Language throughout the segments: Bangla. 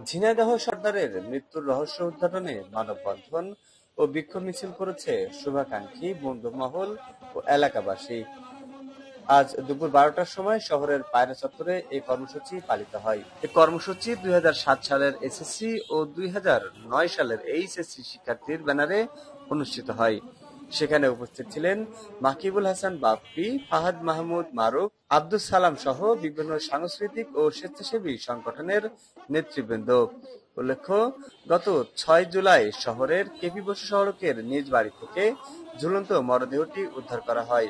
ঝিনাইদহ সর্দারের মৃত্যুর রহস্য উদ্ঘাটনে মানববন্ধন ও বিক্ষোভ মিছিল করেছে শুভাকাঙ্ক্ষী, বন্ধুমহল ও এলাকাবাসী। আজ দুপুর বারোটার সময় শহরের পায়রা চত্বরে এই কর্মসূচি পালিত হয়। এই কর্মসূচি দুই হাজার সাত সালের এসএসসি ও দুই হাজার নয় সালের এইচএসসি শিক্ষার্থীর ব্যানারে অনুষ্ঠিত হয়। সেখানে উপস্থিত ছিলেন মাকিবুল হাসান বাপ্পি, ফাহাদ মাহমুদ মারুফ, আব্দুস সালাম সহ বিভিন্ন সাংস্কৃতিক ও স্বেচ্ছাসেবী সংগঠনের নেতৃবৃন্দ। উল্লেখ্য, গত ছয় জুলাই শহরের কেপি বসু সড়কের নিজ বাড়ি থেকে ঝুলন্ত মরদেহটি উদ্ধার করা হয়।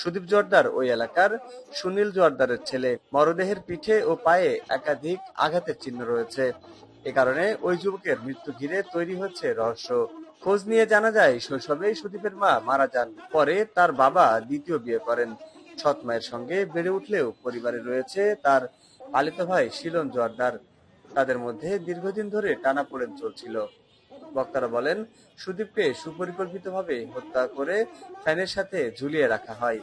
সুদীপ জোয়ারদার ওই এলাকার সুনীল জোয়ারদারের ছেলে। মরদেহের পিঠে ও পায়ে একাধিক আঘাতের চিহ্ন রয়েছে। এ কারণে ওই যুবকের মৃত্যু ঘিরে তৈরি হচ্ছে রহস্য। খোঁজ নিয়ে জানা যায় শৈশবেই সুদীপের মা মারা যান পরে তার বাবা দ্বিতীয় বিয়ে করেন। সৎ মায়ের সঙ্গে বেড়ে উঠলেও পরিবারে রয়েছে তার পালিত ভাই শিলন জোয়ারদার। তাদের মধ্যে দীর্ঘদিন ধরে টানাপোড়েন চলছিল। বক্তারা বলেন, সুদীপকে সুপরিকল্পিতভাবে হত্যা করে ফ্যানের সাথে ঝুলিয়ে রাখা হয়।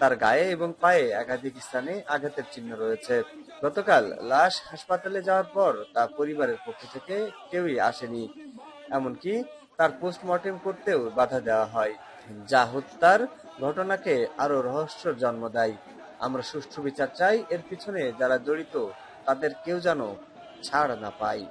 তার গায়ে এবং পায়ে একাধিক স্থানে আঘাতের চিহ্ন রয়েছে। গতকাল লাশ হাসপাতালে যাওয়ার পর তা পরিবারের পক্ষ থেকে কেউই আসেনি। এমনকি তার পোস্টমর্টেম করতেও বাধা দেওয়া হয়। যা হত্যার ঘটনাকে আরও রহস্য জন্ম দেয়। আমরা সুষ্ঠু বিচার চাই, এর পিছনে যারা জড়িত, তাদের কেউ যেন ছাড় না পায়।